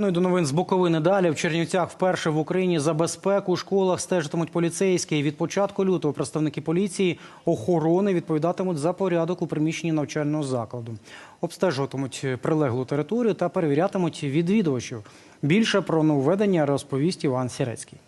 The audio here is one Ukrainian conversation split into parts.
Ну і до новин з Буковини далі. В Чернівцях вперше в Україні за безпеку у школах стежитимуть поліцейські. Від початку лютого представники поліції охорони відповідатимуть за порядок у приміщенні навчального закладу. Обстежуватимуть прилеглу територію та перевірятимуть відвідувачів. Більше про нововведення розповість Іван Сірецький.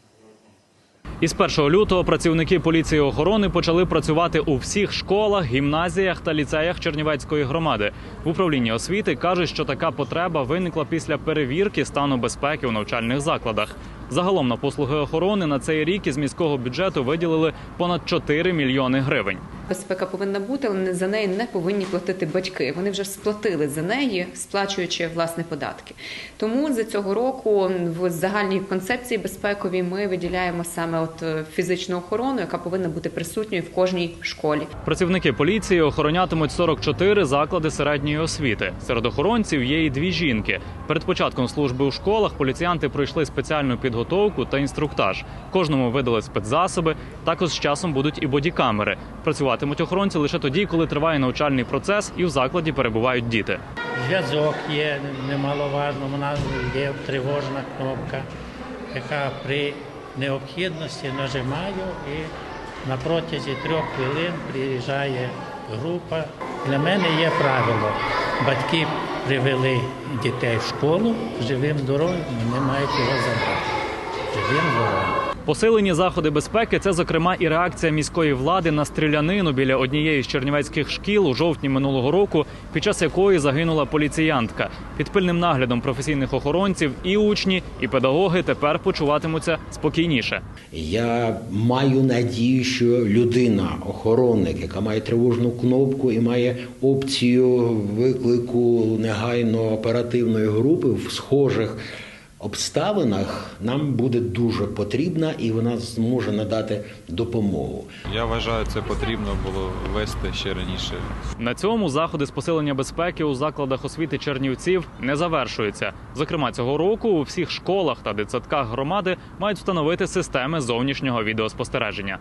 Із 1 лютого працівники поліції охорони почали працювати у всіх школах, гімназіях та ліцеях Чернівецької громади. В управлінні освіти кажуть, що така потреба виникла після перевірки стану безпеки у навчальних закладах. Загалом на послуги охорони на цей рік із міського бюджету виділили понад 4 мільйони гривень. Безпека повинна бути, але за неї не повинні платити батьки. Вони вже сплатили за неї, сплачуючи власне податки. Тому за цього року в загальній концепції безпековій ми виділяємо саме от е, фізичну охорону, яка повинна бути присутньою в кожній школі. Працівники поліції охоронятимуть 44 заклади середньої освіти. Серед охоронців є і дві жінки. Перед початком служби у школах поліціянти пройшли спеціальну підготовку та інструктаж. Кожному видали спецзасоби. Також з часом будуть і бодікамери. Працюватимуть охоронці лише тоді, коли триває навчальний процес і в закладі перебувають діти. Зв'язок є немаловажно, вона є тривожна кнопка, яка при необхідності нажимаю і на протязі трьох хвилин приїжджає група. Для мене є правило. Батьки привели дітей в школу живим здоровим, вони мають його забрати. Живим здоровим. Посилені заходи безпеки це, зокрема, і реакція міської влади на стрілянину біля однієї з чернівецьких шкіл у жовтні минулого року, під час якої загинула поліціянтка. Під пильним наглядом професійних охоронців і учні, і педагоги тепер почуватимуться спокійніше. Я маю надію, що людина, охоронник, яка має тривожну кнопку і має опцію виклику негайно оперативної групи в схожих обставинах, нам буде дуже потрібна і вона зможе надати допомогу. Я вважаю, це потрібно було ввести ще раніше. На цьому заходи з посилення безпеки у закладах освіти Чернівців не завершуються. Зокрема, цього року у всіх школах та дитсадках громади мають встановити системи зовнішнього відеоспостереження.